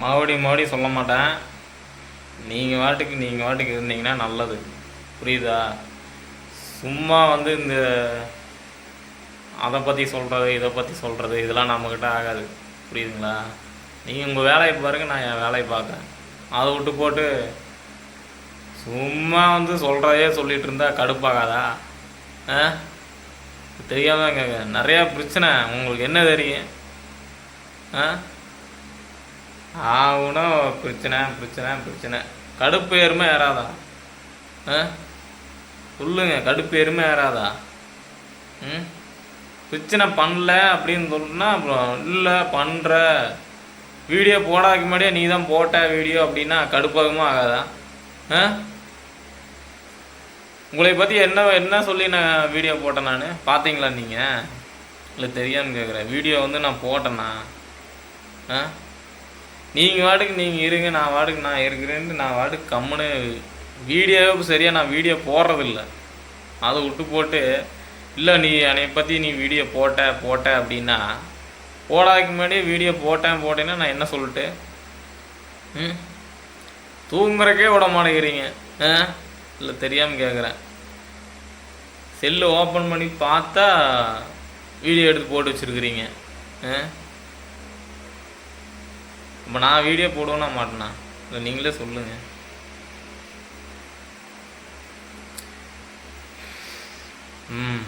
மறுபடியும் மறுபடியும் சொல்ல மாட்டேன். நீங்கள் வாட்டுக்கு நீங்கள் வாட்டுக்கு இருந்தீங்கன்னா நல்லது. புரியுதா? சும்மா வந்து இந்த அதை பற்றி சொல்கிறது இதை பற்றி சொல்கிறது இதெல்லாம் நம்மக்கிட்ட ஆகாது. புரியுதுங்களா? நீங்கள் உங்கள் வேலையை பாருங்கள் நான் என் வேலையை பார்க்குறேன். அதை விட்டு போட்டு சும்மா வந்து சொல்கிறதே சொல்லிகிட்டு இருந்தால் கடுப்பாகாதா? ஆ? தெரியாதாங்க நிறையா பிரச்சனை. உங்களுக்கு என்ன தெரியும்? ஆ? ஆகுனா பிரச்சனை பிரச்சனை பிரச்சனை. கடுப்பு ஏறுமே ஏறாதா? ஆ? சொல்லுங்க கடுப்பு எருமை ஏறாதா? ம்? பிரச்சனை பண்ணல அப்படின்னு சொன்னா அப்புறம் இல்லை பண்ணுற வீடியோ போடாதுக்கு முன்னாடியே நீ தான் போட்ட வீடியோ அப்படின்னா கடுப்பாகுமா ஆகாதா? ஆ? உங்களை பற்றி என்ன என்ன சொல்லி நான் வீடியோ போட்டேன் நான்? பார்த்தீங்களா நீங்கள் இல்லை தெரியான்னு கேட்குறேன் வீடியோ வந்து நான் போட்டேண்ணா ஆ? நீங்கள் வாட்டுக்கு நீங்கள் இருங்க நான் வாட்டுக்கு நான் இருக்கிறேன்ட்டு நான் வாட்டுக்கு கம்முன்னு வீடியோவே சரியாக நான் வீடியோ போடுறதில்ல. அதை விட்டு போட்டு இல்லை நீ என்னை பற்றி நீ வீடியோ போட்ட போட்ட அப்படின்னா போடாதுக்கு முன்னாடி வீடியோ போட்டேன் போட்டேன்னா நான் என்ன சொல்லிட்டு? ம்? தூங்குறக்கே விட மாட்டேங்கிறீங்க. ஆ? இல்லை தெரியாமல் கேட்குறேன். செல்லு ஓப்பன் பண்ணி பார்த்தா வீடியோ எடுத்து போட்டு வச்சுருக்குறீங்க. ஆ? இப்போ நான் வீடியோ போடுவேனா மாட்டேண்ணா இல்லை நீங்களே சொல்லுங்கள் ம்.